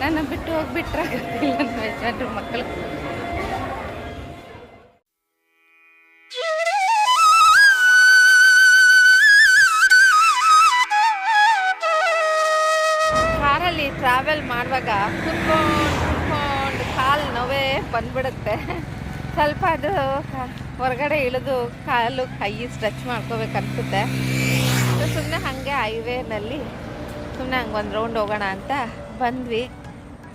ನನ್ನ ಬಿಟ್ಟು ಹೋಗ್ಬಿಟ್ರೆ ಗೊತ್ತಿಲ್ಲ ನಮ್ಮ ಯಜಮಾನ್ರು ಮಕ್ಕಳು. ಕಾರಲ್ಲಿ ಟ್ರಾವೆಲ್ ಮಾಡುವಾಗ ಕುತ್ಕೊಂಡು ಕುತ್ಕೊಂಡು ಕಾಲು ನೋವೇ ಬಂದ್ಬಿಡುತ್ತೆ. ಸ್ವಲ್ಪ ಅದು ಹೊರಗಡೆ ಇಳಿದು ಕಾಲು ಕೈ ಸ್ಟ್ರೆಚ್ ಮಾಡ್ಕೋಬೇಕು ಅನ್ಸುತ್ತೆ. ಸುಮ್ಮನೆ ಹಾಗೆ ಹೈವೇನಲ್ಲಿ ಸುಮ್ಮನೆ ಹಂಗೆ ಒಂದು ರೌಂಡ್ ಹೋಗೋಣ ಅಂತ ಬಂದ್ವಿ.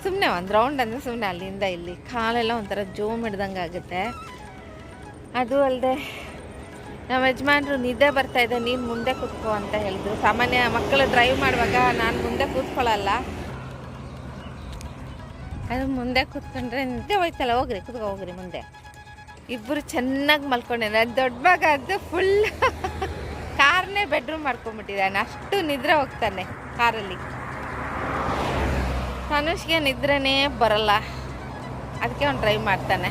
ಸುಮ್ಮನೆ ಒಂದು ರೌಂಡ್ ಅಂದರೆ ಸುಮ್ಮನೆ ಅಲ್ಲಿಂದ ಇಲ್ಲಿ. ಕಾಲೆಲ್ಲ ಒಂಥರ ಜೋಮ್ ಹಿಡ್ದಂಗೆ ಆಗುತ್ತೆ. ಅದು ಅಲ್ಲದೆ ನಮ್ಮ ಯಜಮಾನ್ರು ನಿದ್ದೆ ಬರ್ತಾ ಇದೆ, ನೀನು ಮುಂದೆ ಕೂತ್ಕೋ ಅಂತ ಹೇಳಿದ್ರು. ಸಾಮಾನ್ಯ ಮಕ್ಕಳು ಡ್ರೈವ್ ಮಾಡುವಾಗ ನಾನು ಮುಂದೆ ಕೂತ್ಕೊಳ್ಳಲ್ಲ. ಅದು ಮುಂದೆ ಕೂತ್ಕೊಂಡ್ರೆ ನಿದ್ದೆ ಹೋಯ್ತಲ್ಲ, ಹೋಗ್ರಿ, ಕೂತ್ಕೊ, ಹೋಗ್ರಿ ಮುಂದೆ. ಇಬ್ಬರು ಚೆನ್ನಾಗಿ ಮಲ್ಕೊಂಡಿದ್ದಾರೆ ದೊಡ್ಡ ಭಾಗ ಅದು ಫುಲ್ ಕಾರ್ನೇ ಬೆಡ್ರೂಮ್ ಮಾಡ್ಕೊಂಬಿಟ್ಟಿದ್ದಾನೆ ಅಷ್ಟು ನಿದ್ರೆ ಹೋಗ್ತಾನೆ ಕಾರಲ್ಲಿ. ತನುಷ್ಗೆ ನಿದ್ರೆನೇ ಬರಲ್ಲ. ಅದಕ್ಕೆ ಅವ್ನು ಡ್ರೈವ್ ಮಾಡ್ತಾನೆ.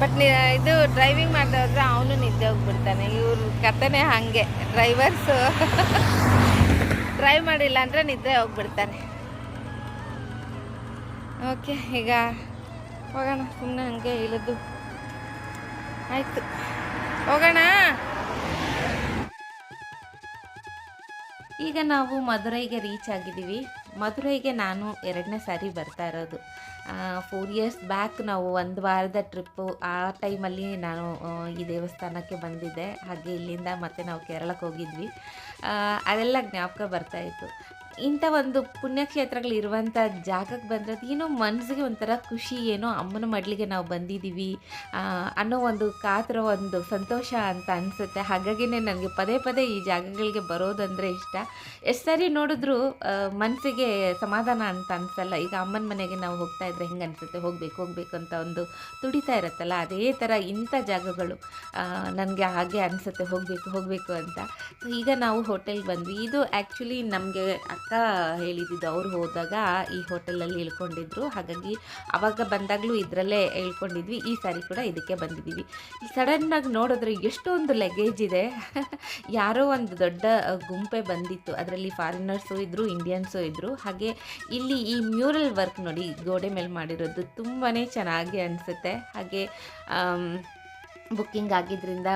ಬಟ್ ಇದು ಡ್ರೈವಿಂಗ್ ಮಾಡ್ದೆ ಹೋದ್ರೆ ಅವನು ನಿದ್ದೆ ಹೋಗ್ಬಿಡ್ತಾನೆ. ಇವ್ರ ಕಥೆನೇ ಹಾಗೆ. ಡ್ರೈವರ್ಸು ಡ್ರೈವ್ ಮಾಡಿಲ್ಲ ಅಂದರೆ ನಿದ್ದೆ ಹೋಗ್ಬಿಡ್ತಾನೆ. ಓಕೆ ಈಗ ಹೋಗೋಣ. ಸುಮ್ಮನೆ ಹಂಗೆ ಇಳಿದು. ಆಯಿತು. ಹೋಗೋಣ? ಈಗ ನಾವು ಮಧುರೈಗೆ ರೀಚ್ ಆಗಿದ್ದೀವಿ. ಮಧುರೈಗೆ ನಾನು ಎರಡನೇ ಸಾರಿ ಬರ್ತಾ ಇರೋದು. ಫೋರ್ ಇಯರ್ಸ್ ಬ್ಯಾಕ್ ನಾವು ಒಂದು ವಾರದ ಟ್ರಿಪ್ಪು ಆ ಟೈಮಲ್ಲಿ ನಾನು ಈ ದೇವಸ್ಥಾನಕ್ಕೆ ಬಂದಿದ್ದೆ. ಹಾಗೆ ಇಲ್ಲಿಂದ ಮತ್ತೆ ನಾವು ಕೇರಳಕ್ಕೆ ಹೋಗಿದ್ವಿ. ಅದೆಲ್ಲ ಜ್ಞಾಪಕ ಬರ್ತಾ ಇತ್ತು. ಇಂಥ ಒಂದು ಪುಣ್ಯಕ್ಷೇತ್ರಗಳು ಇರುವಂಥ ಜಾಗಕ್ಕೆ ಬಂದರೆ ಏನೋ ಮನಸ್ಸಿಗೆ ಒಂಥರ ಖುಷಿ, ಏನೋ ಅಮ್ಮನ ಮಡ್ಲಿಗೆ ನಾವು ಬಂದಿದ್ದೀವಿ ಅನ್ನೋ ಒಂದು ಕಾತರ, ಒಂದು ಸಂತೋಷ ಅಂತ ಅನಿಸುತ್ತೆ. ಹಾಗಾಗಿನೇ ನನಗೆ ಪದೇ ಪದೇ ಈ ಜಾಗಗಳಿಗೆ ಬರೋದಂದರೆ ಇಷ್ಟ. ಎಷ್ಟು ಸರಿ ನೋಡಿದ್ರೂ ಮನಸ್ಸಿಗೆ ಸಮಾಧಾನ ಅಂತ ಅನಿಸಲ್ಲ. ಈಗ ಅಮ್ಮನ ಮನೆಗೆ ನಾವು ಹೋಗ್ತಾ ಇದ್ರೆ ಹೆಂಗೆ ಅನಿಸುತ್ತೆ? ಹೋಗಬೇಕು ಹೋಗಬೇಕು ಅಂತ ಒಂದು ತುಡಿತಾ ಇರುತ್ತಲ್ಲ, ಅದೇ ಥರ ಇಂಥ ಜಾಗಗಳು ನನಗೆ ಹಾಗೆ ಅನಿಸುತ್ತೆ. ಹೋಗಬೇಕು ಹೋಗಬೇಕು ಅಂತ. ಈಗ ನಾವು ಹೋಟೆಲ್ಗೆ ಬಂದ್ವಿ. ಇದು ಆ್ಯಕ್ಚುಲಿ ನಮಗೆ ಅಕ್ಕ ಹೇಳಿದ್ದು ಅವ್ರು ಹೋದಾಗ ಈ ಹೋಟೆಲಲ್ಲಿ ಇಳ್ಕೊಂಡಿದ್ರು. ಹಾಗಾಗಿ ಅವಾಗ ಬಂದಾಗಲೂ ಇದರಲ್ಲೇ ಇಳ್ಕೊಂಡಿದ್ವಿ. ಈ ಸಾರಿ ಕೂಡ ಇದಕ್ಕೆ ಬಂದಿದ್ದೀವಿ. ಸಡನ್ನಾಗಿ ನೋಡಿದ್ರೆ ಎಷ್ಟೊಂದು ಲಗೇಜ್ ಇದೆ. ಯಾರೋ ಒಂದು ದೊಡ್ಡ ಗುಂಪೆ ಬಂದಿತ್ತು. ಅದರಲ್ಲಿ ಫಾರಿನರ್ಸು ಇದ್ದರು ಇಂಡಿಯನ್ಸು ಇದ್ದರು ಹಾಗೆ ಇಲ್ಲಿ ಈ ಮ್ಯೂರಲ್ ವರ್ಕ್ ನೋಡಿ ಗೋಡೆ ಮೇಲೆ ಮಾಡಿರೋದು ತುಂಬಾ ಚೆನ್ನಾಗಿ ಅನಿಸುತ್ತೆ. ಹಾಗೆ ಬುಕ್ಕಿಂಗ್ ಆಗಿದ್ದರಿಂದ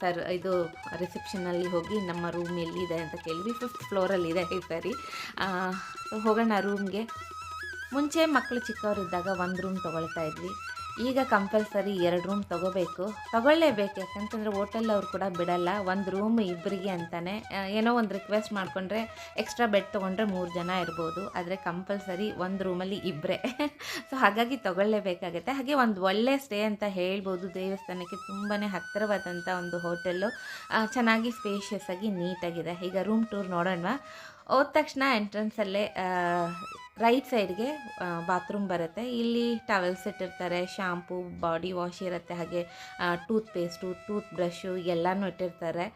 ಸರ್, ಇದು ರಿಸೆಪ್ಷನಲ್ಲಿ ಹೋಗಿ ನಮ್ಮ ರೂಮ್ ಎಲ್ಲಿದೆ ಅಂತ ಕೇಳಿದ್ವಿ. ಫಿಫ್ತ್ ಫ್ಲೋರಲ್ಲಿದೆ ಈ ಸರಿ. ಹೋಗೋಣ ರೂಮ್ಗೆ. ಮುಂಚೆ ಮಕ್ಕಳು ಚಿಕ್ಕವರಿದ್ದಾಗ ಒಂದು ರೂಮ್ ತೊಗೊಳ್ತಾ ಇದ್ವಿ. ಈಗ ಕಂಪಲ್ಸರಿ ಎರಡು ರೂಮ್ ತೊಗೋಬೇಕು. ತೊಗೊಳ್ಳೇಬೇಕು, ಯಾಕಂತಂದರೆ ಹೋಟೆಲ್ ಅವ್ರು ಕೂಡ ಬಿಡಲ್ಲ. ಒಂದು ರೂಮ್ ಇಬ್ಬರಿಗೆ ಅಂತಾನೆ. ಏನೋ ಒಂದು ರಿಕ್ವೆಸ್ಟ್ ಮಾಡಿಕೊಂಡ್ರೆ ಎಕ್ಸ್ಟ್ರಾ ಬೆಡ್ ತೊಗೊಂಡ್ರೆ ಮೂರು ಜನ ಇರ್ಬೋದು. ಆದರೆ ಕಂಪಲ್ಸರಿ ಒಂದು ರೂಮಲ್ಲಿ ಇಬ್ಬರೇ ಸೊ ಹಾಗಾಗಿ ತೊಗೊಳ್ಳೇಬೇಕಾಗುತ್ತೆ. ಹಾಗೆ ಒಂದು ಒಳ್ಳೆ ಸ್ಟೇ ಅಂತ ಹೇಳ್ಬೋದು. ದೇವಸ್ಥಾನಕ್ಕೆ ತುಂಬಾ ಹತ್ತಿರವಾದಂಥ ಒಂದು ಹೋಟೆಲ್ಲು ಚೆನ್ನಾಗಿ ಸ್ಪೇಷಿಯಸ್ ಆಗಿ ನೀಟಾಗಿದೆ ಈಗ ರೂಮ್ ಟೂರ್ ನೋಡೋಣ ಹೋದ ತಕ್ಷಣ ಎಂಟ್ರೆನ್ಸಲ್ಲೇ ರೈಟ್ ಸೈಡ್ಗೆ ಬಾತ್ರೂಮ್ ಬರುತ್ತೆ. ಇಲ್ಲಿ ಟವೆಲ್ಸ್ ಇಟ್ಟಿರ್ತಾರೆ ಶಾಂಪು ಬಾಡಿ ವಾಶ್ ಇರುತ್ತೆ, ಹಾಗೆ ಟೂತ್ ಪೇಸ್ಟು ಟೂತ್ ಬ್ರಷು ಎಲ್ಲನೂ ಇಟ್ಟಿರ್ತಾರೆ.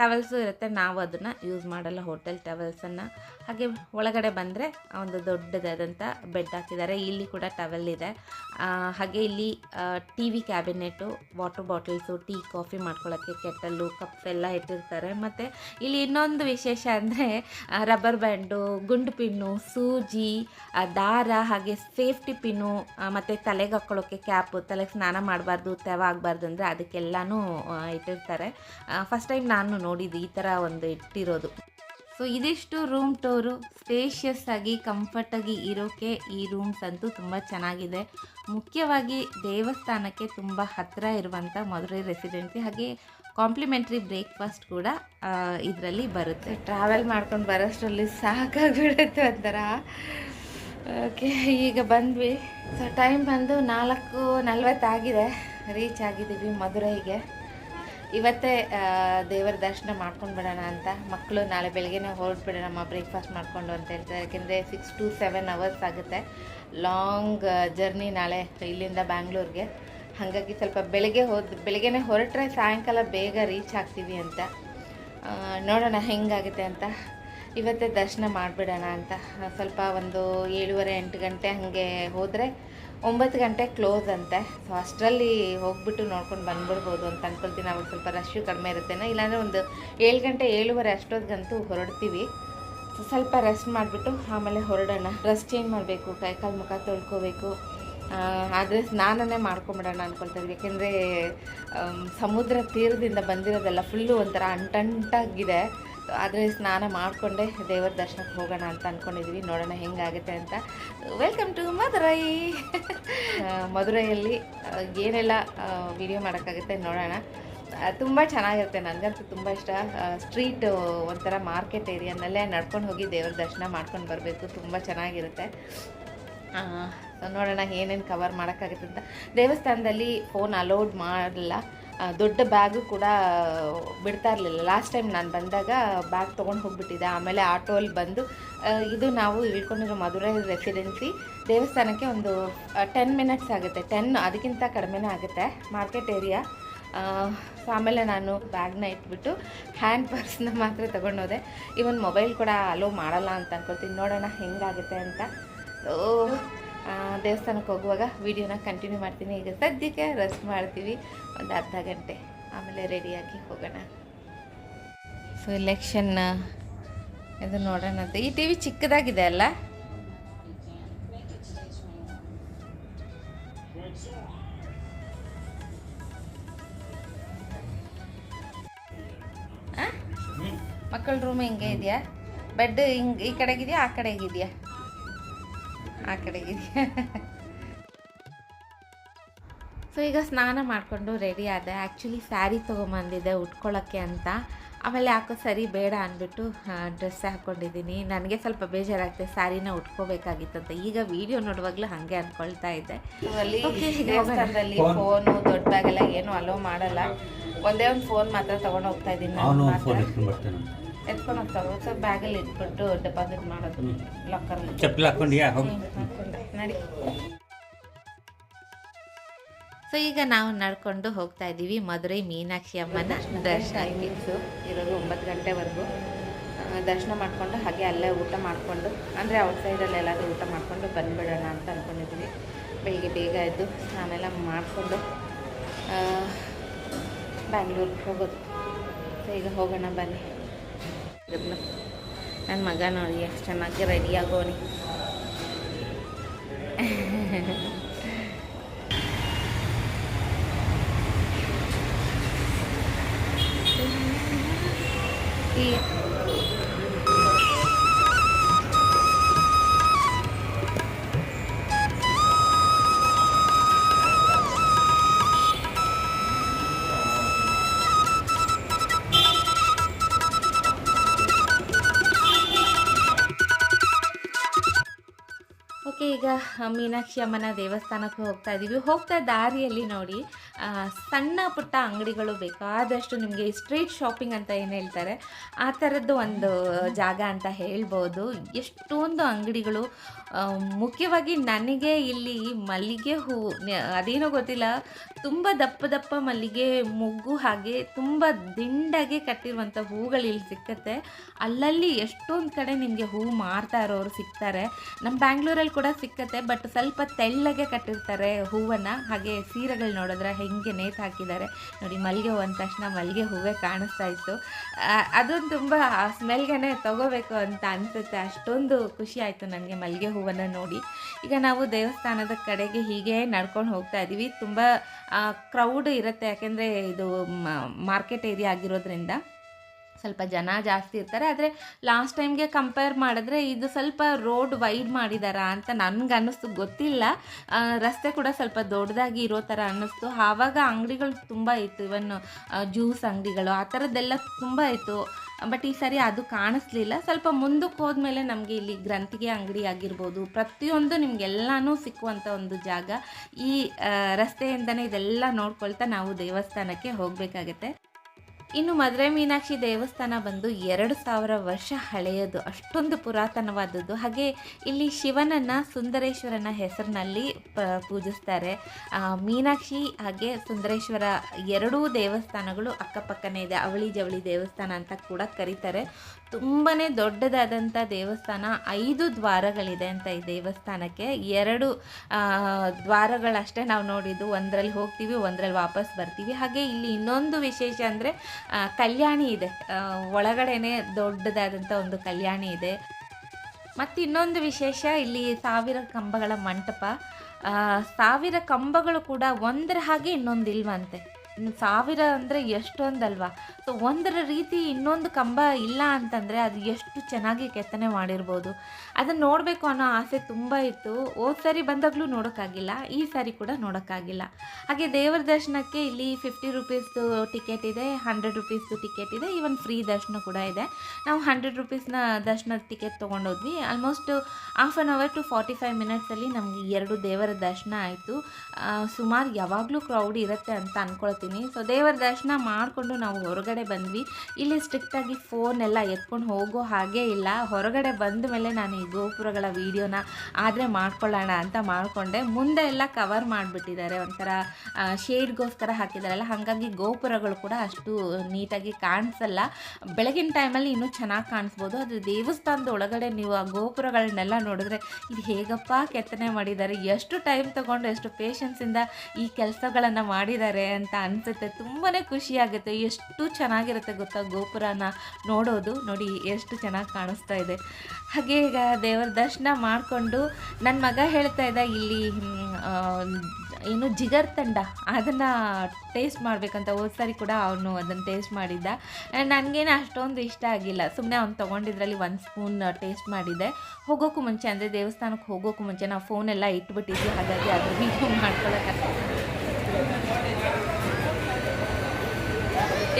ಟವೆಲ್ಸು ಇರುತ್ತೆ. ನಾವು ಅದನ್ನು ಯೂಸ್ ಮಾಡಲ್ಲ. ಹೋಟೆಲ್ ಟವೆಲ್ಸನ್ನು ಹಾಗೆ ಒಳಗಡೆ ಬಂದರೆ ಒಂದು ದೊಡ್ಡದಾದಂಥ ಬೆಡ್ ಹಾಕಿದ್ದಾರೆ. ಇಲ್ಲಿ ಕೂಡ ಟವೆಲ್ ಇದೆ. ಹಾಗೆ ಇಲ್ಲಿ T V cabinet water bottles tea coffee ಮಾಡ್ಕೊಳ್ಳೋಕ್ಕೆ ಕೆಟ್ಟಲ್ಲು ಕಪ್ಸ್ ಎಲ್ಲ ಇಟ್ಟಿರ್ತಾರೆ. ಮತ್ತು ಇಲ್ಲಿ ಇನ್ನೊಂದು ವಿಶೇಷ ಅಂದರೆ ರಬ್ಬರ್ ಬ್ಯಾಂಡು ಗುಂಡು ಪಿನ್ನು ಸೂಜಿ ದಾರ ಹಾಗೆ ಸೇಫ್ಟಿ ಪಿನ್ನು ಮತ್ತು ತಲೆಗೆ ಹಾಕ್ಕೊಳ್ಳೋಕ್ಕೆ ಕ್ಯಾಪು, ತಲೆಗೆ ಸ್ನಾನ ಮಾಡಬಾರ್ದು, ತೆವ ಆಗಬಾರ್ದು ಅಂದರೆ ಅದಕ್ಕೆಲ್ಲನೂ ಇಟ್ಟಿರ್ತಾರೆ. ಫಸ್ಟ್ ಟೈಮ್ ನಾನು ನೋಡಿದ್ದು ಈ ಥರ ಒಂದು ಇಟ್ಟಿರೋದು. ಸೊ ಇದಿಷ್ಟು ರೂಮ್ ಟೂರು ಸ್ಪೇಷಿಯಸ್ ಆಗಿ ಕಂಫರ್ಟಾಗಿ ಇರೋಕ್ಕೆ ಈ ರೂಮ್ಸ್ ಅಂತೂ ತುಂಬ ಚೆನ್ನಾಗಿದೆ. ಮುಖ್ಯವಾಗಿ ದೇವಸ್ಥಾನಕ್ಕೆ ತುಂಬ ಹತ್ತಿರ ಇರುವಂಥ ಮಧುರೈ ರೆಸಿಡೆನ್ಸಿ ಹಾಗೆ ಕಾಂಪ್ಲಿಮೆಂಟ್ರಿ ಬ್ರೇಕ್ಫಾಸ್ಟ್ ಕೂಡ ಇದರಲ್ಲಿ ಬರುತ್ತೆ. ಟ್ರಾವೆಲ್ ಮಾಡ್ಕೊಂಡು ಬರೋಷ್ಟರಲ್ಲಿ ಸಾಕಾಗ್ಬಿಡುತ್ತೆ ಒಂಥರ. ಓಕೆ, ಈಗ ಬಂದ್ವಿ. ಸೊ ಟೈಮ್ ಬಂದು ನಾಲ್ಕು ನಲ್ವತ್ತಾಗಿದೆ ರೀಚ್ ಆಗಿದ್ದೀವಿ ಮಧುರೈಗೆ. ಇವತ್ತೇ ದೇವರ ದರ್ಶನ ಮಾಡ್ಕೊಂಡು ಬಿಡೋಣ ಅಂತ. ಮಕ್ಕಳು ನಾಳೆ ಬೆಳಗ್ಗೆನೇ ಹೊರಟ್ಬಿಡೋಣಮ್ಮ ಬ್ರೇಕ್ಫಾಸ್ಟ್ ಮಾಡಿಕೊಂಡು ಅಂತ ಹೇಳ್ತಾರೆ. ಯಾಕೆಂದರೆ ಸಿಕ್ಸ್ ಟು ಸೆವೆನ್ ಅವರ್ಸ್ ಆಗುತ್ತೆ. ಲಾಂಗ್ ಜರ್ನಿ ನಾಳೆ ಇಲ್ಲಿಂದ ಬ್ಯಾಂಗ್ಳೂರಿಗೆ ಹಾಗಾಗಿ ಸ್ವಲ್ಪ ಬೆಳಗ್ಗೆ ಹೋದ, ಬೆಳಗ್ಗೆನೇ ಹೊರಟ್ರೆ ಸಾಯಂಕಾಲ ಬೇಗ ರೀಚ್ ಆಗ್ತೀವಿ ಅಂತ. ನೋಡೋಣ ಹೆಂಗಾಗುತ್ತೆ ಅಂತ. ಇವತ್ತೇ ದರ್ಶನ ಮಾಡಿಬಿಡೋಣ ಅಂತ. ಸ್ವಲ್ಪ ಒಂದು ಏಳುವರೆ ಎಂಟು ಗಂಟೆ ಹಾಗೆ ಹೋದರೆ ಒಂಬತ್ತು ಗಂಟೆ ಕ್ಲೋಸ್ ಅಂತೆ. ಸೊ ಅಷ್ಟರಲ್ಲಿ ಹೋಗ್ಬಿಟ್ಟು ನೋಡ್ಕೊಂಡು ಬಂದ್ಬಿಡ್ಬೋದು ಅಂತ ಅಂದ್ಕೊಳ್ತೀನಿ ಅವಾಗ ಸ್ವಲ್ಪ ರಶ್ಶು ಕಡಿಮೆ ಇರುತ್ತೇನೋ. ಇಲ್ಲಾಂದರೆ ಒಂದು ಏಳು ಗಂಟೆ ಏಳುವರೆ ಅಷ್ಟೊತ್ತಿಗಂತೂ ಹೊರಡ್ತೀವಿ. ಸ್ವಲ್ಪ ರೆಸ್ಟ್ ಮಾಡಿಬಿಟ್ಟು ಆಮೇಲೆ ಹೊರಡೋಣ. ರೆಸ್ಟ್ ಚೇಂಜ್ ಮಾಡಬೇಕು? ಕೈಕಾಲು ಮುಖ ತೊಳ್ಕೊಬೇಕು. ಆದರೆ ಸ್ನಾನನೇ ಮಾಡ್ಕೊಂಬಿಡೋಣ ಅಂದ್ಕೊಳ್ತಾ ಏಕೆಂದರೆ ಸಮುದ್ರ ತೀರದಿಂದ ಬಂದಿರೋದೆಲ್ಲ ಫುಲ್ಲು ಒಂಥರ ಅಂಟಂಟಾಗಿದೆ ಆದರೆ ಸ್ನಾನ ಮಾಡಿಕೊಂಡೆ ದೇವರ ದರ್ಶನಕ್ಕೆ ಹೋಗೋಣ ಅಂತ ಅಂದ್ಕೊಂಡಿದ್ವಿ ನೋಡೋಣ ಹೆಂಗಾಗುತ್ತೆ ಅಂತ. ವೆಲ್ಕಮ್ ಟು ಮಧುರೈ ಮಧುರೈಯಲ್ಲಿ ಏನೆಲ್ಲ ವಿಡಿಯೋ ಮಾಡೋಕ್ಕಾಗುತ್ತೆ ನೋಡೋಣ. ತುಂಬ ಚೆನ್ನಾಗಿರುತ್ತೆ. ನನಗಂತೂ ತುಂಬ ಇಷ್ಟ. ಸ್ಟ್ರೀಟ್ ಒಂಥರ ಮಾರ್ಕೆಟ್ ಏರಿಯಾನಲ್ಲೇ ನಡ್ಕೊಂಡು ಹೋಗಿ ದೇವ್ರ ದರ್ಶನ ಮಾಡ್ಕೊಂಡು ಬರಬೇಕು. ತುಂಬ ಚೆನ್ನಾಗಿರುತ್ತೆ. ನೋಡೋಣ ಏನೇನು ಕವರ್ ಮಾಡೋಕ್ಕಾಗುತ್ತೆ ಅಂತ. ದೇವಸ್ಥಾನದಲ್ಲಿ ಫೋನ್ ಅಲೌಡ್ ಮಾಡಲ್ಲ. ದೊಡ್ಡ ಬ್ಯಾಗು ಕೂಡ ಬಿಡ್ತಾ ಇರಲಿಲ್ಲ. ಲಾಸ್ಟ್ ಟೈಮ್ ನಾನು ಬಂದಾಗ ಬ್ಯಾಗ್ ತೊಗೊಂಡು ಹೋಗ್ಬಿಟ್ಟಿದ್ದೆ. ಆಮೇಲೆ ಆಟೋಲ್ಲಿ ಬಂದು ಇದು ನಾವು ಇಳ್ಕೊಂಡಿರೋ ಮಧುರೈ ರೆಸಿಡೆನ್ಸಿ ದೇವಸ್ಥಾನಕ್ಕೆ ಒಂದು ಟೆನ್ ಮಿನಿಟ್ಸ್ ಆಗುತ್ತೆ. ಟೆನ್ ಅದಕ್ಕಿಂತ ಕಡಿಮೆನೇ ಆಗುತ್ತೆ. ಮಾರ್ಕೆಟ್ ಏರಿಯಾ ಆಮೇಲೆ ನಾನು ಬ್ಯಾಗ್ನ ಇಟ್ಬಿಟ್ಟು ಹ್ಯಾಂಡ್ ಪರ್ಸ್ನ ಮಾತ್ರ ತೊಗೊಂಡೋದೆ ಇವನ್ ಮೊಬೈಲ್ ಕೂಡ ಅಲೋ ಮಾಡಲ್ಲ ಅಂತ ಅನ್ಕೊಳ್ತೀನಿ. ನೋಡೋಣ ಹೆಂಗಾಗುತ್ತೆ ಅಂತ. ಸೊ ದೇವಸ್ಥಾನಕ್ಕೆ ಹೋಗುವಾಗ ವಿಡಿಯೋನ ಕಂಟಿನ್ಯೂ ಮಾಡ್ತೀನಿ. ಈಗ ಸದ್ಯಕ್ಕೆ ರೆಸ್ಟ್ ಮಾಡ್ತೀವಿ. ಒಂದು ಅರ್ಧ ಗಂಟೆ. ಆಮೇಲೆ ರೆಡಿಯಾಗಿ ಹೋಗೋಣ. ಸೊ ಎಲೆಕ್ಷನ್ ಇದು ನೋಡೋಣ ಅಂತ. ಈ ಟಿ ವಿ ಚಿಕ್ಕದಾಗಿದೆ ಅಲ್ಲ? ಮಕ್ಕಳ ರೂಮ್ ಹಿಂಗೆ ಇದೆಯಾ? ಬೆಡ್ ಹಿಂಗೆ ಈ ಕಡೆಗಿದೆಯಾ, ಆ ಕಡೆಗಿದೆಯಾ? ಆ ಕಡೆಗೆ ಸೊ ಈಗ ಸ್ನಾನ ಮಾಡಿಕೊಂಡು ರೆಡಿ ಆದೆ. ಆ್ಯಕ್ಚುಲಿ ಸ್ಯಾರಿ ತೊಗೊಂಬಂದಿದ್ದೆ ಉಟ್ಕೊಳ್ಳೋಕ್ಕೆ ಅಂತ. ಆಮೇಲೆ ಯಾಕೋ ಸರಿ ಬೇಡ ಅಂದ್ಬಿಟ್ಟು ಡ್ರೆಸ್ ಹಾಕ್ಕೊಂಡಿದ್ದೀನಿ ನನಗೆ ಸ್ವಲ್ಪ ಬೇಜಾರಾಗ್ತದೆ ಸ್ಯಾರಿನ ಉಟ್ಕೋಬೇಕಾಗಿತ್ತಂತ. ಈಗ ವಿಡಿಯೋ ನೋಡುವಾಗಲೂ ಹಾಗೆ ಅಂದ್ಕೊಳ್ತಾ ಇದ್ದೆ ಅಲ್ಲಿ ದೇವಸ್ಥಾನದಲ್ಲಿ ಫೋನು ದೊಡ್ಡ ಬ್ಯಾಗೆಲ್ಲ ಏನು ಅಲೋ ಮಾಡಲ್ಲ. ಒಂದೇ ಒಂದು ಫೋನ್ ಮಾತ್ರ ತೊಗೊಂಡು ಹೋಗ್ತಾ ಇದ್ದೀನಿ ಎತ್ಕೊಂಡು ಹೋಗ್ತಾವೆ ಸೊ ಬ್ಯಾಗಲ್ಲಿ ಇಟ್ಬಿಟ್ಟು ಡೆಪಾಸಿಟ್ ಮಾಡೋದು. ಲಾಕರಲ್ಲಿ ಚಪ್ಪಲಿ ಹೋಗಿ. ನಡಿ. ಸೊ ಈಗ ನಾವು ನಡ್ಕೊಂಡು ಹೋಗ್ತಾ ಇದ್ದೀವಿ ಮಧುರೈ ಮೀನಾಕ್ಷಿ ಅಮ್ಮನ ದರ್ಶನ. ಆಗಿತ್ತು ಇರೋದು ಒಂಬತ್ತು ಗಂಟೆವರೆಗೂ. ದರ್ಶನ ಮಾಡಿಕೊಂಡು ಹಾಗೆ ಅಲ್ಲೇ ಊಟ ಮಾಡಿಕೊಂಡು ಅಂದರೆ ಔಟ್ಸೈಡಲ್ಲಿ ಎಲ್ಲಾದರೂ ಊಟ ಮಾಡಿಕೊಂಡು ಬಂದುಬಿಡೋಣ ಅಂತ ಅಂದ್ಕೊಂಡಿದ್ವಿ ಬೆಳಿಗ್ಗೆ ಬೇಗ ಎದ್ದು ಸ್ನಾನೆಲ್ಲ ಮಾಡಿಕೊಂಡು ಬ್ಯಾಂಗ್ಳೂರಿಗೆ ಹೋಗೋದು. ಸೊ ಈಗ ಹೋಗೋಣ ಬನ್ನಿ. ನನ್ನ ಮಗ ನೋಡಿ ಎಷ್ಟು ಚೆನ್ನಾಗಿ ರೆಡಿ ಆಗೋನಿ. ಓಕೆ ಈಗ ಮೀನಾಕ್ಷಿ ಅಮ್ಮನ ದೇವಸ್ಥಾನಕ್ಕೆ ಹೋಗ್ತಾ ಇದ್ದೀವಿ ಹೋಗ್ತಾ ದಾರಿಯಲ್ಲಿ ನೋಡಿ ಸಣ್ಣ ಪುಟ್ಟ ಅಂಗಡಿಗಳು ಬೇಕಾದಷ್ಟು ನಿಮಗೆ ಸ್ಟ್ರೀಟ್ ಶಾಪಿಂಗ್ ಅಂತ ಏನು ಹೇಳ್ತಾರೆ, ಆ ಥರದ್ದು ಒಂದು ಜಾಗ ಅಂತ ಹೇಳ್ಬೋದು. ಎಷ್ಟೊಂದು ಅಂಗಡಿಗಳು ಮುಖ್ಯವಾಗಿ ನನಗೆ ಇಲ್ಲಿ ಮಲ್ಲಿಗೆ ಹೂ ಅದೇನೋ ಗೊತ್ತಿಲ್ಲ, ತುಂಬ ದಪ್ಪ ದಪ್ಪ ಮಲ್ಲಿಗೆ ಮೊಗ್ಗು ಹಾಗೆ ತುಂಬ ದಿಂಡಾಗೆ ಕಟ್ಟಿರುವಂಥ ಹೂಗಳು ಇಲ್ಲಿ ಸಿಕ್ಕತ್ತೆ. ಅಲ್ಲಲ್ಲಿ ಎಷ್ಟೊಂದು ಕಡೆ ನಿಮಗೆ ಹೂ ಮಾರ್ತಾ ಇರೋರು ಸಿಗ್ತಾರೆ. ನಮ್ಮ ಬ್ಯಾಂಗ್ಳೂರಲ್ಲಿ ಕೂಡ ಸಿಕ್ಕತ್ತೆ, ಬಟ್ ಸ್ವಲ್ಪ ತೆಳ್ಳಗೆ ಕಟ್ಟಿರ್ತಾರೆ ಹೂವನ್ನು. ಹಾಗೆ ಸೀರೆಗಳು ನೋಡಿದ್ರೆ ಹೆಂಗೆ ನೇತು ಹಾಕಿದ್ದಾರೆ. ನೋಡಿ, ಮಲ್ಲಿಗೆ ಹೂ ಅಂದ ತಕ್ಷಣ ಮಲ್ಲಿಗೆ ಹೂವೇ ಕಾಣಿಸ್ತಾ ಇತ್ತು. ಅದೊಂದು ತುಂಬ ಸ್ಮೆಲ್ಗೆ ತಗೋಬೇಕು ಅಂತ ಅನಿಸುತ್ತೆ. ಅಷ್ಟೊಂದು ಖುಷಿ ಆಯಿತು ನನಗೆ ಮಲ್ಲಿಗೆ ಹೂವನ್ನು ನೋಡಿ. ಈಗ ನಾವು ದೇವಸ್ಥಾನದ ಕಡೆಗೆ ಹೀಗೆ ನಡ್ಕೊಂಡು ಹೋಗ್ತಾ ಇದ್ದೀವಿ. ತುಂಬ ಕ್ರೌಡ್ ಇರುತ್ತೆ. ಯಾಕೆಂದರೆ ಇದು ಮಾರ್ಕೆಟ್ ಏರಿಯಾ ಆಗಿರೋದ್ರಿಂದ ಸ್ವಲ್ಪ ಜನ ಜಾಸ್ತಿ ಇರ್ತಾರೆ. ಆದರೆ ಲಾಸ್ಟ್ ಟೈಮ್ಗೆ ಕಂಪೇರ್ ಮಾಡಿದ್ರೆ ಇದು ಸ್ವಲ್ಪ ರೋಡ್ ವೈಡ್ ಮಾಡಿದಾರಾ ಅಂತ ನನಗೆ ಅನ್ನಿಸ್ತು. ಗೊತ್ತಿಲ್ಲ. ರಸ್ತೆ ಕೂಡ ಸ್ವಲ್ಪ ದೊಡ್ಡದಾಗಿ ಇರೋ ಥರ ಅನ್ನಿಸ್ತು. ಆವಾಗ ಅಂಗಡಿಗಳು ತುಂಬ ಇತ್ತು. ಇವನ್ ಜ್ಯೂಸ್ ಅಂಗಡಿಗಳು ಆ ಥರದ್ದೆಲ್ಲ ತುಂಬ ಇತ್ತು. ಬಟ್ ಈ ಸರಿ ಅದು ಕಾಣಿಸ್ಲಿಲ್ಲ. ಸ್ವಲ್ಪ ಮುಂದಕ್ಕೆ ಹೋದ್ಮೇಲೆ ನಮಗೆ ಇಲ್ಲಿ ಗ್ರಂಥಿಗೆ ಅಂಗಡಿ ಆಗಿರ್ಬೋದು, ಪ್ರತಿಯೊಂದು ನಿಮಗೆಲ್ಲನೂ ಸಿಕ್ಕುವಂಥ ಒಂದು ಜಾಗ. ಈ ರಸ್ತೆಯಿಂದನೇ ಇದೆಲ್ಲ ನೋಡ್ಕೊಳ್ತಾ ನಾವು ದೇವಸ್ಥಾನಕ್ಕೆ ಹೋಗಬೇಕಾಗತ್ತೆ. ಇನ್ನು ಮದುವೆ ಮೀನಾಕ್ಷಿ ದೇವಸ್ಥಾನ ಬಂದು ಎರಡು ಸಾವಿರ ವರ್ಷ ಹಳೆಯದು. ಅಷ್ಟೊಂದು ಪುರಾತನವಾದದ್ದು. ಹಾಗೆ ಇಲ್ಲಿ ಶಿವನನ್ನು, ಸುಂದರೇಶ್ವರನ ಹೆಸರಿನಲ್ಲಿ ಪ, ಪೂಜಿಸ್ತಾರೆ. ಮೀನಾಕ್ಷಿ ಹಾಗೆ ಸುಂದರೇಶ್ವರ ಎರಡೂ ದೇವಸ್ಥಾನಗಳು ಅಕ್ಕಪಕ್ಕನೇ ಇದೆ. ಅವಳಿ ಜವಳಿ ದೇವಸ್ಥಾನ ಅಂತ ಕೂಡ ಕರೀತಾರೆ. ತುಂಬಾ ದೊಡ್ಡದಾದಂಥ ದೇವಸ್ಥಾನ ಐದು ದ್ವಾರಗಳಿದೆ ಅಂತ ಈ ದೇವಸ್ಥಾನಕ್ಕೆ. ಎರಡು ದ್ವಾರಗಳಷ್ಟೇ ನಾವು ನೋಡಿದ್ದು. ಒಂದರಲ್ಲಿ ಹೋಗ್ತೀವಿ, ಒಂದರಲ್ಲಿ ವಾಪಸ್ ಬರ್ತೀವಿ. ಹಾಗೆ ಇಲ್ಲಿ ಇನ್ನೊಂದು ವಿಶೇಷ ಅಂದರೆ ಕಲ್ಯಾಣಿ ಇದೆ. ಒಳಗಡೆನೇ ದೊಡ್ಡದಾದಂಥ ಒಂದು ಕಲ್ಯಾಣಿ ಇದೆ. ಮತ್ತು ಇನ್ನೊಂದು ವಿಶೇಷ, ಇಲ್ಲಿ ಸಾವಿರ ಕಂಬಗಳ ಮಂಟಪ. ಸಾವಿರ ಕಂಬಗಳು ಕೂಡ ಒಂದರ ಹಾಗೆ ಇನ್ನೊಂದು ಇಲ್ವಂತೆ. ಇನ್ನು ಸಾವಿರ ಅಂದರೆ ಎಷ್ಟೊಂದಲ್ವಾ? ಸೊ ಒಂದರ ರೀತಿ ಇನ್ನೊಂದು ಕಂಬ ಇಲ್ಲ ಅಂತಂದರೆ ಅದು ಎಷ್ಟು ಚೆನ್ನಾಗಿ ಕೆತ್ತನೆ ಮಾಡಿರ್ಬೋದು. ಅದನ್ನು ನೋಡಬೇಕು ಅನ್ನೋ ಆಸೆ ತುಂಬ ಇತ್ತು. ಹೋದ ಸಾರಿ ಬಂದಾಗಲೂ ನೋಡೋಕ್ಕಾಗಿಲ್ಲ, ಈ ಸಾರಿ ಕೂಡ ನೋಡೋಕ್ಕಾಗಿಲ್ಲ. ಹಾಗೆ ದೇವರ ದರ್ಶನಕ್ಕೆ ಇಲ್ಲಿ ಫಿಫ್ಟಿ ರುಪೀಸ್ದು ಟಿಕೆಟ್ ಇದೆ ಹಂಡ್ರೆಡ್ ರುಪೀಸ್ದು ಟಿಕೆಟ್ ಇದೆ ಈವನ್ ಫ್ರೀ ದರ್ಶನ ಕೂಡ ಇದೆ. ನಾವು ಹಂಡ್ರೆಡ್ ರುಪೀಸ್ನ ದರ್ಶನದ ticket ತೊಗೊಂಡೋದ್ವಿ. Almost half an hour to forty five ಮಿನಿಟ್ಸಲ್ಲಿ ನಮಗೆ ಎರಡು ದೇವರ ದರ್ಶನ ಆಯಿತು. ಸುಮಾರು ಯಾವಾಗಲೂ ಕ್ರೌಡ್ ಇರುತ್ತೆ ಅಂತ ಅಂದ್ಕೊಳ್ತೀನಿ ಸೊ ದೇವರ ದರ್ಶನ ಮಾಡಿಕೊಂಡು ನಾವು ಹೊರಗಡೆ ಬಂದ್ವಿ. ಇಲ್ಲಿ ಸ್ಟ್ರಿಕ್ಟಾಗಿ ಫೋನ್ ಎಲ್ಲ ಎತ್ಕೊಂಡು ಹೋಗೋ ಹಾಗೇ ಇಲ್ಲ. ಹೊರಗಡೆ ಬಂದ ಮೇಲೆ ನಾನು ಈ ಗೋಪುರಗಳ ವೀಡಿಯೋನ ಆದರೆ ಮಾಡ್ಕೊಳ್ಳೋಣ ಅಂತ ಮಾಡಿಕೊಂಡೆ. ಮುಂದೆ ಎಲ್ಲ ಕವರ್ ಮಾಡಿಬಿಟ್ಟಿದ್ದಾರೆ. ಒಂಥರ ಶೇಡ್ಗೋಸ್ಕರ ಹಾಕಿದಾರಲ್ಲ, ಹಾಗಾಗಿ ಗೋಪುರಗಳು ಕೂಡ ಅಷ್ಟು ನೀಟಾಗಿ ಕಾಣಿಸಲ್ಲ. ಬೆಳಗಿನ ಟೈಮಲ್ಲಿ ಇನ್ನೂ ಚೆನ್ನಾಗಿ ಕಾಣಿಸ್ಬೋದು. ಅದು ದೇವಸ್ಥಾನದ ಒಳಗಡೆ ನೀವು ಆ ಗೋಪುರಗಳನ್ನೆಲ್ಲ ನೋಡಿದ್ರೆ ಇದು ಹೇಗಪ್ಪ ಕೆತ್ತನೆ ಮಾಡಿದ್ದಾರೆ. ಎಷ್ಟು ಟೈಮ್ ತಗೊಂಡು ಎಷ್ಟು ಪೇಷನ್ಸಿಂದ ಈ ಕೆಲಸಗಳನ್ನು ಮಾಡಿದ್ದಾರೆ ಅಂತ ಅನಿಸುತ್ತೆ. ತುಂಬಾ ಖುಷಿಯಾಗುತ್ತೆ. ಎಷ್ಟು ಚೆನ್ನಾಗಿರುತ್ತೆ ಗೊತ್ತಾ ಗೋಪುರನ ನೋಡೋದು. ನೋಡಿ, ಎಷ್ಟು ಚೆನ್ನಾಗಿ ಕಾಣಿಸ್ತಾ ಇದೆ. ಹಾಗೆ ಈಗ ದೇವರ ದರ್ಶನ ಮಾಡಿಕೊಂಡು ನನ್ನ ಮಗ ಹೇಳ್ತಾ ಇದ್ದ, ಇಲ್ಲಿ ಏನು ಜಿಗರ್ ತಂಡ, ಅದನ್ನು ಟೇಸ್ಟ್ ಮಾಡಬೇಕಂತ ಹೋದ ಸಾರಿ ಕೂಡ ಅವನು ಅದನ್ನು ಟೇಸ್ಟ್ ಮಾಡಿದ್ದ. ನನಗೇನು ಅಷ್ಟೊಂದು ಇಷ್ಟ ಆಗಿಲ್ಲ. ಸುಮ್ಮನೆ ಅವ್ನು ತೊಗೊಂಡಿದ್ರಲ್ಲಿ ಒಂದು ಸ್ಪೂನ್ ಟೇಸ್ಟ್ ಮಾಡಿದ್ದೆ. ಹೋಗೋಕ್ಕೂ ಮುಂಚೆ, ಅಂದರೆ ದೇವಸ್ಥಾನಕ್ಕೆ ಹೋಗೋಕ್ಕೂ ಮುಂಚೆ, ನಾವು ಫೋನೆಲ್ಲ ಇಟ್ಬಿಟ್ಟಿದ್ವಿ. ಹಾಗಾಗಿ ಅದು ವೀಡಿಯೋ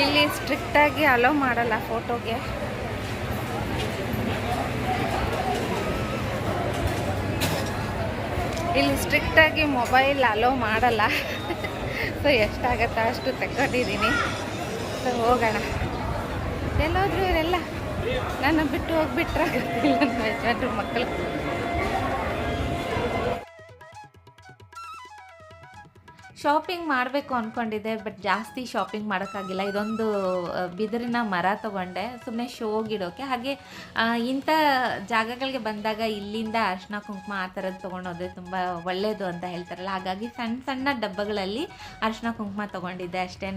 ಇಲ್ಲಿ ಸ್ಟ್ರಿಕ್ಟಾಗಿ ಅಲೋ ಮಾಡಲ್ಲ ಫೋಟೋಗೆ ಇಲ್ಲಿ ಸ್ಟ್ರಿಕ್ಟಾಗಿ ಮೊಬೈಲ್ ಅಲೋ ಮಾಡಲ್ಲ. ಸೊ ಎಷ್ಟಾಗತ್ತೋ ಅಷ್ಟು ತಗೊಂಡಿದ್ದೀನಿ. ಸೊ ಹೋಗೋಣ. ಎಲ್ಲೋದ್ರು ಇವರೆಲ್ಲ ನನ್ನ ಬಿಟ್ಟು ಹೋಗ್ಬಿಟ್ರಾಗತ್ತಿಲ್ಲ ನಮ್ಮ ಯಜಮಾನ್ರು ಮಕ್ಕಳು. ಶಾಪಿಂಗ್ ಮಾಡಬೇಕು ಅಂದ್ಕೊಂಡಿದ್ದೆ ಬಟ್ ಜಾಸ್ತಿ ಶಾಪಿಂಗ್ ಮಾಡೋಕ್ಕಾಗಿಲ್ಲ. ಇದೊಂದು ಬಿದಿರಿನ ಮರ ತೊಗೊಂಡೆ. ಸುಮ್ಮನೆ ಶೋಗಿಡೋಕೆ ಹಾಗೆ ಇಂಥ ಜಾಗಗಳಿಗೆ ಬಂದಾಗ ಇಲ್ಲಿಂದ ಅರ್ಶಿನ ಕುಂಕುಮ ಆ ಥರದ್ದು ತೊಗೊಂಡೋದ್ರೆ ತುಂಬ ಒಳ್ಳೆಯದು ಅಂತ ಹೇಳ್ತಾರಲ್ಲ. ಹಾಗಾಗಿ ಸಣ್ಣ ಸಣ್ಣ ಡಬ್ಬಗಳಲ್ಲಿ ಅರ್ಶಿನ ಕುಂಕುಮ ತೊಗೊಂಡಿದ್ದೆ ಅಷ್ಟೇ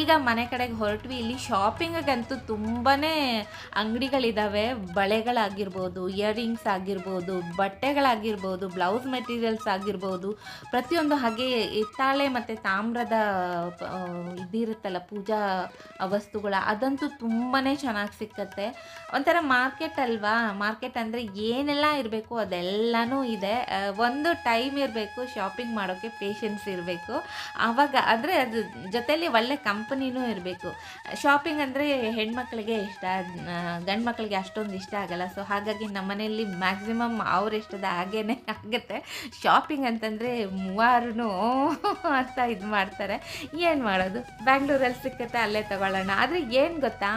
ಈಗ ಮನೆ ಕಡೆಗೆ ಹೊರಟ್ವಿ. ಇಲ್ಲಿ ಶಾಪಿಂಗಂತೂ ತುಂಬಾ ಅಂಗಡಿಗಳಿದ್ದಾವೆ ಬಳೆಗಳಾಗಿರ್ಬೋದು ಇಯರಿಂಗ್ಸ್ ಆಗಿರ್ಬೋದು, ಬಟ್ಟೆಗಳಾಗಿರ್ಬೋದು ಬ್ಲೌಸ್ ಮೆಟೀರಿಯಲ್ಸ್ ಆಗಿರ್ಬೋದು, ಪ್ರತಿಯೊಂದು ಹಾಗೆ ಹಿತ್ತಾಳೆ ಮತ್ತು ತಾಮ್ರದ ಇದಿರುತ್ತಲ್ಲ ಪೂಜಾ ವಸ್ತುಗಳ, ಅದಂತೂ ತುಂಬಾ ಚೆನ್ನಾಗಿ ಸಿಕ್ಕತ್ತೆ. ಒಂಥರ ಮಾರ್ಕೆಟ್ ಅಲ್ವಾ? ಮಾರ್ಕೆಟ್ ಅಂದರೆ ಏನೆಲ್ಲ ಇರಬೇಕು ಅದೆಲ್ಲನೂ ಇದೆ. ಒಂದು ಟೈಮ್ ಇರಬೇಕು ಶಾಪಿಂಗ್ ಮಾಡೋಕ್ಕೆ ಪೇಷನ್ಸ್ ಇರಬೇಕು. ಆವಾಗ ಅಂದರೆ ಅದು ಜೊತೆಯಲ್ಲಿ ಒಳ್ಳೆ ಕಂಪನಿನೂ ಇರಬೇಕು. ಶಾಪಿಂಗ್ ಅಂದರೆ ಹೆಣ್ಮಕ್ಳಿಗೆ ಇಷ್ಟ ಗಂಡು ಮಕ್ಕಳಿಗೆ ಅಷ್ಟೊಂದು ಇಷ್ಟ ಆಗಲ್ಲ. ಸೊ ಹಾಗಾಗಿ ನಮ್ಮ ಮನೆಯಲ್ಲಿ ಮ್ಯಾಕ್ಸಿಮಮ್ ಅವರಿಷ್ಟದ ಹಾಗೇ ಆಗುತ್ತೆ. ಶಾಪಿಂಗ್ ಅಂತಂದರೆ ಮೂವಾರು ಅಂತ ಇದು ಮಾಡ್ತಾರೆ. ಏನು ಮಾಡೋದು? ಬ್ಯಾಂಗ್ಳೂರಲ್ಲಿ ಸಿಕ್ಕತ್ತೆ, ಅಲ್ಲೇ ತಗೊಳ್ಳೋಣ. ಆದರೆ ಏನು ಗೊತ್ತಾ?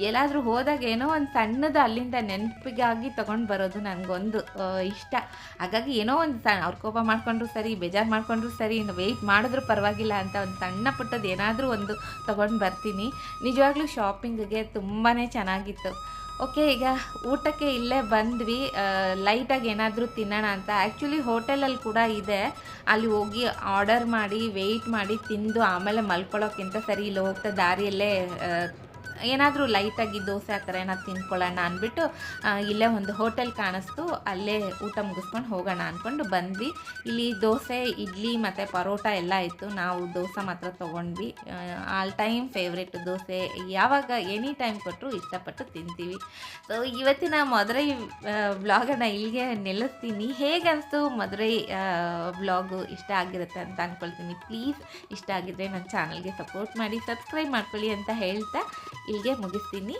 ಎಲ್ಲಾದರೂ ಹೋದಾಗ ಏನೋ ಒಂದು ಸಣ್ಣದು ಅಲ್ಲಿಂದ ನೆನಪಿಗಾಗಿ ತೊಗೊಂಡು ಬರೋದು ನನಗೊಂದು ಇಷ್ಟ. ಹಾಗಾಗಿ ಏನೋ ಒಂದು ಸಣ್ಣ ಅವ್ರ ಕೋಪ ಮಾಡಿಕೊಂಡ್ರು ಸರಿ, ಬೇಜಾರು ಮಾಡಿಕೊಂಡ್ರು ಸರಿ ವೆಯ್ಟ್ ಮಾಡಿದ್ರೂ ಪರವಾಗಿಲ್ಲ ಅಂತ ಒಂದು ಸಣ್ಣ ಪುಟ್ಟದ್ದು ಏನಾದರೂ ಒಂದು ತೊಗೊಂಡು ಬರ್ತೀನಿ. ನಿಜವಾಗ್ಲೂ ಶಾಪಿಂಗಿಗೆ ತುಂಬಾ ಚೆನ್ನಾಗಿತ್ತು. ಓಕೆ ಈಗ ಊಟಕ್ಕೆ ಇಲ್ಲೇ ಬಂದ್ವಿ. ಲೈಟಾಗಿ ಏನಾದರೂ ತಿನ್ನೋಣ ಅಂತ. ಆ್ಯಕ್ಚುಲಿ ಹೋಟೆಲಲ್ಲಿ ಕೂಡ ಇದೆ. ಅಲ್ಲಿ ಹೋಗಿ ಆರ್ಡರ್ ಮಾಡಿ ವೆಯ್ಟ್ ಮಾಡಿ, ತಿಂದು ಆಮೇಲೆ ಮಲ್ಕೊಳ್ಳೋಕ್ಕಿಂತ ಸರಿ ಇಲ್ಲಿ ಹೋಗ್ತಾ ದಾರಿಯಲ್ಲೇ ಏನಾದರೂ ಲೈಟಾಗಿ ದೋಸೆ ಆ ಥರ ಏನಾದ್ರು ತಿನ್ಕೊಳ್ಳೋಣ ಅಂದ್ಬಿಟ್ಟು ಇಲ್ಲೇ ಒಂದು ಹೋಟೆಲ್ ಕಾಣಿಸ್ತು. ಅಲ್ಲೇ ಊಟ ಮುಗಿಸ್ಕೊಂಡು ಹೋಗೋಣ ಅಂದ್ಕೊಂಡು ಬಂದ್ವಿ. ಇಲ್ಲಿ ದೋಸೆ, ಇಡ್ಲಿ ಮತ್ತು ಪರೋಟ ಎಲ್ಲ ಇತ್ತು. ನಾವು ದೋಸೆ ಮಾತ್ರ ತೊಗೊಂಡ್ವಿ. All time favourite dosa. ಯಾವಾಗ ಎನಿ ಟೈಮ್ ಕೊಟ್ಟರು ಇಷ್ಟಪಟ್ಟು ತಿಂತೀವಿ. ಸೊ ಇವತ್ತಿನ ಮಧುರೈ ಬ್ಲಾಗನ್ನು ಇಲ್ಲಿಗೆ ನಿಲ್ಲಿಸ್ತೀನಿ. ಹೇಗನ್ನಿಸ್ತು ಮದುರೈ ಬ್ಲಾಗು ಇಷ್ಟ ಆಗಿರುತ್ತೆ ಅಂತ ಅಂದ್ಕೊಳ್ತೀನಿ ಪ್ಲೀಸ್ ಇಷ್ಟ ಆಗಿದ್ರೆ ನನ್ನ ಚಾನಲ್ಗೆ ಸಪೋರ್ಟ್ ಮಾಡಿ ಸಬ್ಸ್ಕ್ರೈಬ್ ಮಾಡ್ಕೊಳ್ಳಿ ಅಂತ ಹೇಳ್ತಾ ಇಲ್ಲಿಗೆ ಮುಗಿಸ್ತೀನಿ.